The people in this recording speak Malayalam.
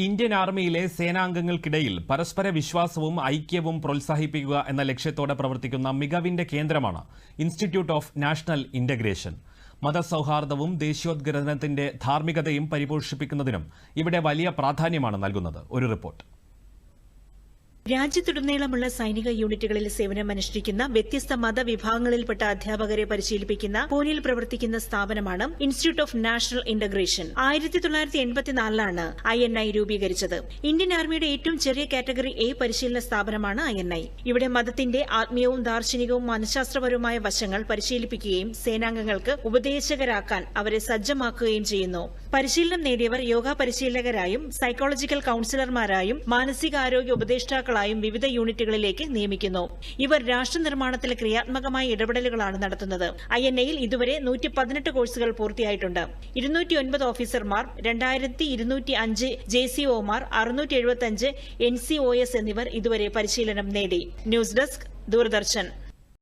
ഇന്ത്യൻ ആർമിയിലെ സേനാംഗങ്ങൾക്കിടയിൽ പരസ്പര വിശ്വാസവും ഐക്യവും പ്രോത്സാഹിപ്പിക്കുക എന്ന ലക്ഷ്യത്തോടെ പ്രവർത്തിക്കുന്ന മികവിന്റെ കേന്ദ്രമാണ് ഇൻസ്റ്റിറ്റ്യൂട്ട് ഓഫ് നാഷണൽ ഇന്റഗ്രേഷൻ. മതസൗഹാർദ്ദവും ദേശീയോദ്ഗ്രഥനത്തിന്റെ ധാർമ്മികതയും പരിപോഷിപ്പിക്കുന്നതിനും ഇവിടെ വലിയ പ്രാധാന്യമാണ് നൽകുന്നത്. ഒരു റിപ്പോർട്ട്. രാജ്യത്തുടനീളമുള്ള സൈനിക യൂണിറ്റുകളിൽ സേവനമനുഷ്ഠിക്കുന്ന വ്യത്യസ്ത മതവിഭാഗങ്ങളിൽപ്പെട്ട അധ്യാപകരെ പരിശീലിപ്പിക്കുന്ന പൂനെയിൽ പ്രവർത്തിക്കുന്ന സ്ഥാപനമാണ് ഇൻസ്റ്റിറ്റ്യൂട്ട് ഓഫ് നാഷണൽ ഇന്റഗ്രേഷൻ ആയിരത്തി തൊള്ളായിരത്തി എൺപത്തിനാലിലാണ് ഐ എൻ ഐ രൂപീകരിച്ചത്. ഇന്ത്യൻ ആർമിയുടെ ഏറ്റവും ചെറിയ കാറ്റഗറി എ പരിശീലന സ്ഥാപനമാണ് ഐ എൻ ഐ. ഇവിടെ മതത്തിന്റെ ആത്മീയവും ദാർശനികവും മനഃശാസ്ത്രപരവുമായ വശങ്ങൾ പരിശീലിപ്പിക്കുകയും സേനാംഗങ്ങൾക്ക് ഉപദേശകരാക്കാൻ അവരെ സജ്ജമാക്കുകയും ചെയ്യുന്നു. പരിശീലനം നേടിയവർ യോഗ പരിശീലകരായും സൈക്കോളജിക്കൽ കൌൺസിലർമാരായും മാനസികാരോഗ്യ ഉപദേഷ്ടാക്കളായും വിവിധ യൂണിറ്റുകളിലേക്ക് നിയമിക്കുന്നു. ഇവർ രാഷ്ട്രനിർമ്മാണത്തിൽ ക്രിയാത്മകമായ ഇടപെടലുകളാണ് നടത്തുന്നത്. ഐ എൻ എയിൽ ഇതുവരെ നൂറ്റി പതിനെട്ട് കോഴ്സുകൾ പൂർത്തിയായിട്ടുണ്ട്. ഇരുന്നൂറ്റിയൊൻപത് ഓഫീസർമാർ രണ്ടായിരത്തി ഇരുന്നൂറ്റി അഞ്ച് ജെ സി ഒമാർ അറുന്നൂറ്റി എഴുപത്തി അഞ്ച് എൻ സി ഒ എസ് എന്നിവർ ഇതുവരെ പരിശീലനം നേടി. News desk Doordarshan.